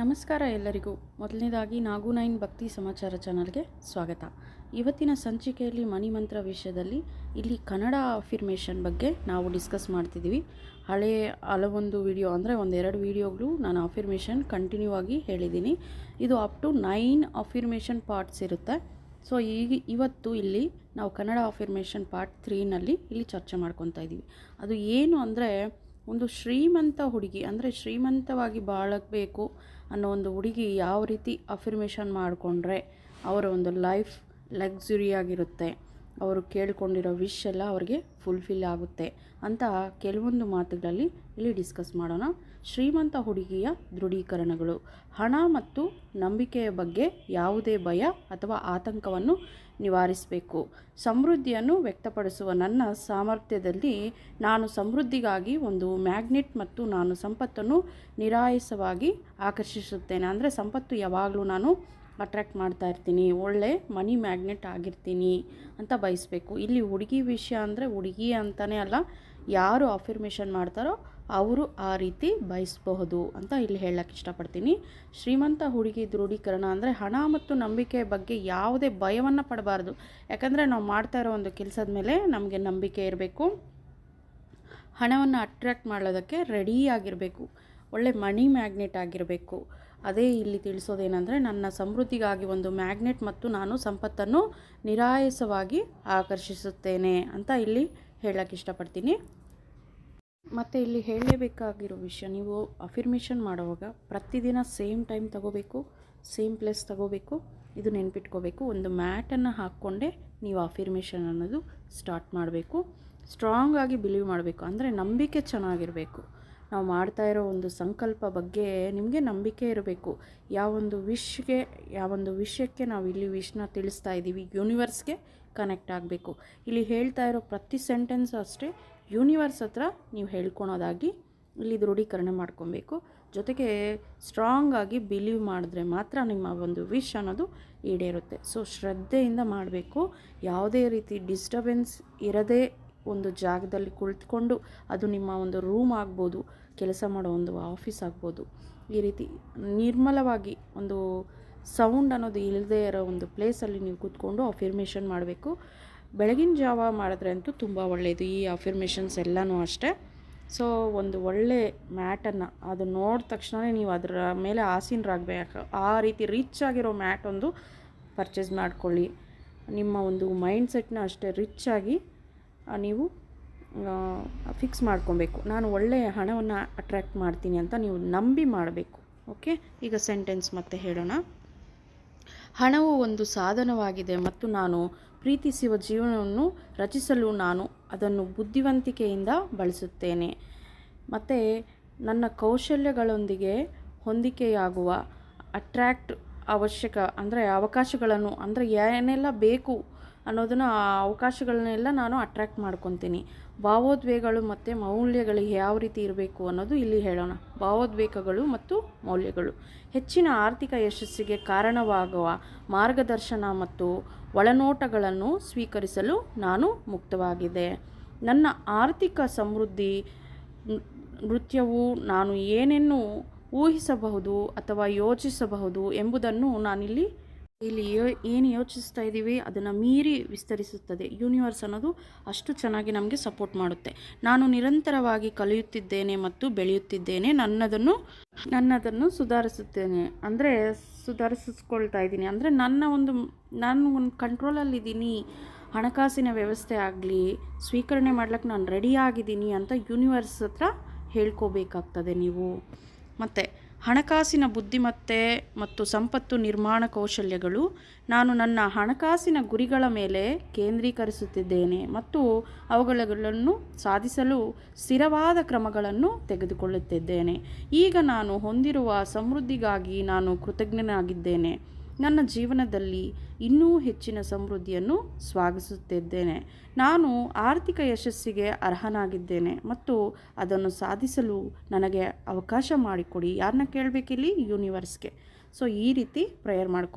ನಮಸ್ಕಾರ ಎಲ್ಲರಿಗೂ. ಮೊದಲನೇದಾಗಿ ನಾಗು ನೈನ್ ಭಕ್ತಿ ಸಮಾಚಾರ ಚಾನಲ್ಗೆ ಸ್ವಾಗತ. ಇವತ್ತಿನ ಸಂಚಿಕೆಯಲ್ಲಿ ಮಣಿಮಂತ್ರ ವಿಷಯದಲ್ಲಿ ಇಲ್ಲಿ ಕನ್ನಡ ಅಫಿರ್ಮೇಷನ್ ಬಗ್ಗೆ ನಾವು ಡಿಸ್ಕಸ್ ಮಾಡ್ತಿದ್ದೀವಿ. ಹಳೆಯ ಹಲವೊಂದು ವಿಡಿಯೋ ಅಂದರೆ ಒಂದೆರಡು ವಿಡಿಯೋಗಳು ನಾನು ಅಫಿರ್ಮೇಷನ್ ಕಂಟಿನ್ಯೂ ಆಗಿ ಹೇಳಿದ್ದೀನಿ. ಇದು up to nine affirmation parts ಇರುತ್ತೆ. ಸೊ ಈಗ ಇವತ್ತು ಇಲ್ಲಿ ನಾವು ಕನ್ನಡ ಅಫಿರ್ಮೇಷನ್ ಪಾರ್ಟ್ ತ್ರೀನಲ್ಲಿ ಇಲ್ಲಿ ಚರ್ಚೆ ಮಾಡ್ಕೊತಾ ಇದ್ದೀವಿ. ಅದು ಏನು ಅಂದರೆ ಒಂದು ಶ್ರೀಮಂತ ಹುಡುಗಿ ಅಂದರೆ ಶ್ರೀಮಂತವಾಗಿ ಬಾಳಬೇಕು ಅನ್ನೋ ಒಂದು ಹುಡುಗಿ ಯಾವ ರೀತಿ ಅಫಿರ್ಮೇಷನ್ ಮಾಡಿಕೊಂಡ್ರೆ ಅವರ ಒಂದು ಲೈಫ್ ಲಗ್ಸುರಿಯಾಗಿರುತ್ತೆ ಅವರು ಕೇಳ್ಕೊಂಡಿರೋ ವಿಶ್ ಎಲ್ಲ ಅವ್ರಿಗೆ ಫುಲ್ಫಿಲ್ ಆಗುತ್ತೆ ಅಂತ ಕೆಲವೊಂದು ಮಾತುಗಳಲ್ಲಿ ಇಲ್ಲಿ ಡಿಸ್ಕಸ್ ಮಾಡೋಣ. ಶ್ರೀಮಂತ ಹುಡುಗಿಯ ದೃಢೀಕರಣಗಳು. ಹಣ ಮತ್ತು ನಂಬಿಕೆಯ ಬಗ್ಗೆ ಯಾವುದೇ ಭಯ ಅಥವಾ ಆತಂಕವನ್ನು ನಿವಾರಿಸಬೇಕು. ಸಮೃದ್ಧಿಯನ್ನು ವ್ಯಕ್ತಪಡಿಸುವ ನನ್ನ ಸಾಮರ್ಥ್ಯದಲ್ಲಿ ನಾನು ಸಮೃದ್ಧಿಗಾಗಿ ಒಂದು ಮ್ಯಾಗ್ನೆಟ್ ಮತ್ತು ನಾನು ಸಂಪತ್ತನ್ನು ನಿರಾಯಸವಾಗಿ ಆಕರ್ಷಿಸುತ್ತೇನೆ. ಅಂದರೆ ಸಂಪತ್ತು ಯಾವಾಗಲೂ ನಾನು ಅಟ್ರ್ಯಾಕ್ಟ್ ಮಾಡ್ತಾ ಇರ್ತೀನಿ. ಒಳ್ಳೆ ಮನಿ ಮ್ಯಾಗ್ನೆಟ್ ಆಗಿರ್ತೀನಿ ಅಂತ ಬಯಸಬೇಕು. ಇಲ್ಲಿ ಹುಡುಗಿ ವಿಷಯ ಅಂದರೆ ಹುಡುಗಿ ಅಂತಲೇ ಅಲ್ಲ, ಯಾರು ಅಫಿರ್ಮೇಷನ್ ಮಾಡ್ತಾರೋ ಅವರು ಆ ರೀತಿ ಬಯಸಬಹುದು ಅಂತ ಇಲ್ಲಿ ಹೇಳಕ್ಕೆ ಇಷ್ಟಪಡ್ತೀನಿ. ಶ್ರೀಮಂತ ಹುಡುಗಿ ದೃಢೀಕರಣ ಅಂದರೆ ಹಣ ಮತ್ತು ನಂಬಿಕೆ ಬಗ್ಗೆ ಯಾವುದೇ ಭಯವನ್ನು ಪಡಬಾರ್ದು. ಯಾಕಂದರೆ ನಾವು ಮಾಡ್ತಾ ಇರೋ ಒಂದು ಕೆಲಸದ ಮೇಲೆ ನಮಗೆ ನಂಬಿಕೆ ಇರಬೇಕು. ಹಣವನ್ನು ಅಟ್ರ್ಯಾಕ್ಟ್ ಮಾಡೋದಕ್ಕೆ ರೆಡಿಯಾಗಿರಬೇಕು ಒಳ್ಳೆ ಮನಿ ಮ್ಯಾಗ್ನೆಟ್ ಆಗಿರಬೇಕು. ಅದೇ ಇಲ್ಲಿ ತಿಳಿಸೋದೇನೆಂದರೆ ನನ್ನ ಸಮೃದ್ಧಿಗಾಗಿ ಒಂದು ಮ್ಯಾಗ್ನೆಟ್ ಮತ್ತು ನಾನು ಸಂಪತ್ತನ್ನು ನಿರಾಯಸವಾಗಿ ಆಕರ್ಷಿಸುತ್ತೇನೆ ಅಂತ ಇಲ್ಲಿ ಹೇಳಕ್ಕೆ ಇಷ್ಟಪಡ್ತೀನಿ. ಮತ್ತು ಇಲ್ಲಿ ಹೇಳಲೇಬೇಕಾಗಿರೋ ವಿಷಯ, ನೀವು ಅಫಿರ್ಮೇಷನ್ ಮಾಡುವಾಗ ಪ್ರತಿದಿನ ಸೇಮ್ ಟೈಮ್ ತಗೋಬೇಕು ಸೇಮ್ ಪ್ಲೇಸ್ ತಗೋಬೇಕು, ಇದು ನೆನ್ಪಿಟ್ಕೋಬೇಕು. ಒಂದು ಮ್ಯಾಟನ್ನು ಹಾಕ್ಕೊಂಡೇ ನೀವು ಅಫಿರ್ಮೇಷನ್ ಅನ್ನೋದು ಸ್ಟಾರ್ಟ್ ಮಾಡಬೇಕು. ಸ್ಟ್ರಾಂಗಾಗಿ ಬಿಲೀವ್ ಮಾಡಬೇಕು. ಅಂದರೆ ನಂಬಿಕೆ ಚೆನ್ನಾಗಿರಬೇಕು. ನಾವು ಮಾಡ್ತಾ ಇರೋ ಒಂದು ಸಂಕಲ್ಪ ಬಗ್ಗೆ ನಿಮಗೆ ನಂಬಿಕೆ ಇರಬೇಕು. ಯಾವೊಂದು ವಿಶ್ಗೆ ಯಾವೊಂದು ವಿಷಯಕ್ಕೆ ನಾವು ಇಲ್ಲಿ ವಿಷ್ನ ತಿಳಿಸ್ತಾ ಇದ್ದೀವಿ ಯೂನಿವರ್ಸ್ಗೆ ಕನೆಕ್ಟ್ ಆಗಬೇಕು. ಇಲ್ಲಿ ಹೇಳ್ತಾ ಇರೋ ಪ್ರತಿ ಸೆಂಟೆನ್ಸ್ ಅಷ್ಟೇ ಯೂನಿವರ್ಸ್ ಹತ್ರ ನೀವು ಹೇಳ್ಕೊಳೋದಾಗಿ ಇಲ್ಲಿ ದೃಢೀಕರಣ ಮಾಡ್ಕೊಬೇಕು. ಜೊತೆಗೆ ಸ್ಟ್ರಾಂಗ್ ಆಗಿ ಬಿಲೀವ್ ಮಾಡಿದ್ರೆ ಮಾತ್ರ ನಿಮ್ಮ ಒಂದು ವಿಶ್ ಅನ್ನೋದು ಈಡೇರುತ್ತೆ. ಸೊ ಶ್ರದ್ಧೆಯಿಂದ ಮಾಡಬೇಕು. ಯಾವುದೇ ರೀತಿ ಡಿಸ್ಟರ್ಬೆನ್ಸ್ ಇರದೇ ಒಂದು ಜಾಗದಲ್ಲಿ ಕುಳಿತುಕೊಂಡು ಅದು ನಿಮ್ಮ ಒಂದು ರೂಮ್ ಆಗ್ಬೋದು, ಕೆಲಸ ಮಾಡೋ ಒಂದು ಆಫೀಸ್ ಆಗ್ಬೋದು. ಈ ರೀತಿ ನಿರ್ಮಲವಾಗಿ ಒಂದು ಸೌಂಡ್ ಅನ್ನೋದು ಇಲ್ಲದೇ ಇರೋ ಒಂದು ಪ್ಲೇಸಲ್ಲಿ ನೀವು ಕೂತ್ಕೊಂಡು ಅಫಿರ್ಮೇಷನ್ ಮಾಡಬೇಕು. ಬೆಳಗಿನ ಜಾವ ಮಾಡಿದ್ರೆ ಅಂತೂ ತುಂಬ ಒಳ್ಳೆಯದು ಈ ಅಫಿರ್ಮೇಷನ್ಸ್ ಎಲ್ಲನೂ ಅಷ್ಟೇ. ಸೊ ಒಂದು ಒಳ್ಳೆ ಮ್ಯಾಟನ್ನು ಅದು ನೋಡಿದ ತಕ್ಷಣವೇ ನೀವು ಅದರ ಮೇಲೆ ಆಸೀನರಾಗಬೇಕು. ಆ ರೀತಿ ರಿಚ್ ಆಗಿರೋ ಮ್ಯಾಟ್ ಒಂದು ಪರ್ಚೇಸ್ ಮಾಡ್ಕೊಳ್ಳಿ. ನಿಮ್ಮ ಒಂದು ಮೈಂಡ್ ಸೆಟ್ನ ಅಷ್ಟೇ ರಿಚ್ ಆಗಿ ನೀವು ಫಿಕ್ಸ್ ಮಾಡ್ಕೊಬೇಕು. ನಾನು ಒಳ್ಳೆಯ ಹಣವನ್ನು ಅಟ್ರ್ಯಾಕ್ಟ್ ಮಾಡ್ತೀನಿ ಅಂತ ನೀವು ನಂಬಿ ಮಾಡಬೇಕು. ಓಕೆ ಈಗ ಸೆಂಟೆನ್ಸ್ ಮತ್ತೆ ಹೇಳೋಣ. ಹಣವು ಒಂದು ಸಾಧನವಾಗಿದೆ ಮತ್ತು ನಾನು ಪ್ರೀತಿಸುವ ಜೀವನವನ್ನು ರಚಿಸಲು ನಾನು ಅದನ್ನು ಬುದ್ಧಿವಂತಿಕೆಯಿಂದ ಬಳಸುತ್ತೇನೆ. ಮತ್ತು ನನ್ನ ಕೌಶಲ್ಯಗಳೊಂದಿಗೆ ಹೊಂದಿಕೆಯಾಗುವ ಅಟ್ರ್ಯಾಕ್ಟ್ ಅವಶ್ಯಕ, ಅಂದರೆ ಅವಕಾಶಗಳನ್ನು, ಅಂದರೆ ಏನೆಲ್ಲ ಬೇಕು ಅನ್ನೋದನ್ನು ಆ ಅವಕಾಶಗಳನ್ನೆಲ್ಲ ನಾನು ಅಟ್ರ್ಯಾಕ್ಟ್ ಮಾಡ್ಕೊತೀನಿ. ಭಾವೋದ್ವೇಗಗಳು ಮತ್ತು ಮೌಲ್ಯಗಳು ಯಾವ ರೀತಿ ಇರಬೇಕು ಅನ್ನೋದು ಇಲ್ಲಿ ಹೇಳೋಣ. ಭಾವೋದ್ವೇಗಗಳು ಮತ್ತು ಮೌಲ್ಯಗಳು. ಹೆಚ್ಚಿನ ಆರ್ಥಿಕ ಯಶಸ್ಸಿಗೆ ಕಾರಣವಾಗುವ ಮಾರ್ಗದರ್ಶನ ಮತ್ತು ಒಳನೋಟಗಳನ್ನು ಸ್ವೀಕರಿಸಲು ನಾನು ಮುಕ್ತವಾಗಿದೆ. ನನ್ನ ಆರ್ಥಿಕ ಸಮೃದ್ಧಿ ನೃತ್ಯವು ನಾನು ಏನೇನು ಊಹಿಸಬಹುದು ಅಥವಾ ಯೋಚಿಸಬಹುದು ಎಂಬುದನ್ನು ನಾನಿಲ್ಲಿ ಇಲ್ಲಿ ಏನು ಯೋಚಿಸ್ತಾ ಇದ್ದೀವಿ, ಅದನ್ನು ಮೀರಿ ವಿಸ್ತರಿಸುತ್ತದೆ. ಯೂನಿವರ್ಸ್ ಅನ್ನೋದು ಅಷ್ಟು ಚೆನ್ನಾಗಿ ನಮಗೆ ಸಪೋರ್ಟ್ ಮಾಡುತ್ತೆ. ನಾನು ನಿರಂತರವಾಗಿ ಕಲಿಯುತ್ತಿದ್ದೇನೆ ಮತ್ತು ಬೆಳೆಯುತ್ತಿದ್ದೇನೆ. ನನ್ನದನ್ನು ನನ್ನದನ್ನು ಸುಧಾರಿಸುತ್ತೇನೆ. ಅಂದರೆ ಸುಧಾರಿಸಿಸ್ಕೊಳ್ತಾ ಇದ್ದೀನಿ. ಅಂದರೆ ನನ್ನ ಒಂದು, ನಾನು ಒಂದು ಕಂಟ್ರೋಲಲ್ಲಿದ್ದೀನಿ ಹಣಕಾಸಿನ ವ್ಯವಸ್ಥೆ ಆಗಲಿ, ಸ್ವೀಕರಣೆ ಮಾಡ್ಲಿಕ್ಕೆ ನಾನು ರೆಡಿ ಆಗಿದ್ದೀನಿ ಅಂತ ಯೂನಿವರ್ಸ್ ಹತ್ರ ಹೇಳ್ಕೋಬೇಕಾಗ್ತದೆ ನೀವು. ಮತ್ತು ಹಣಕಾಸಿನ ಬುದ್ಧಿಮತ್ತೆ ಮತ್ತು ಸಂಪತ್ತು ನಿರ್ಮಾಣ ಕೌಶಲ್ಯಗಳು ನಾನು ನನ್ನ ಹಣಕಾಸಿನ ಗುರಿಗಳ ಮೇಲೆ ಕೇಂದ್ರೀಕರಿಸುತ್ತಿದ್ದೇನೆ ಮತ್ತು ಅವುಗಳನ್ನು ಸಾಧಿಸಲು ಸ್ಥಿರವಾದ ಕ್ರಮಗಳನ್ನು ತೆಗೆದುಕೊಳ್ಳುತ್ತಿದ್ದೇನೆ. ಈಗ ನಾನು ಹೊಂದಿರುವ ಸಮೃದ್ಧಿಗಾಗಿ ನಾನು ಕೃತಜ್ಞನಾಗಿದ್ದೇನೆ. ನನ್ನ ಜೀವನದಲ್ಲಿ ಇನ್ನೂ ಹೆಚ್ಚಿನ ಸಮೃದ್ಧಿಯನ್ನು ಸ್ವಾಗತಿಸುತ್ತಿದ್ದೇನೆ ನಾನು ಆರ್ಥಿಕ ಯಶಸ್ಸಿಗೆ ಅರ್ಹನಾಗಿದ್ದೇನೆ ಮತ್ತು ಅದನ್ನು ಸಾಧಿಸಲು ನನಗೆ ಅವಕಾಶ ಮಾಡಿಕೊಡಿ. ಯಾರನ್ನ ಕೇಳಬೇಕಿಲ್ಲಿ? ಯೂನಿವರ್ಸ್ಗೆ ಸೊ ಈ ರೀತಿ ಪ್ರೇಯರ್ ಮಾಡ್ಕೊ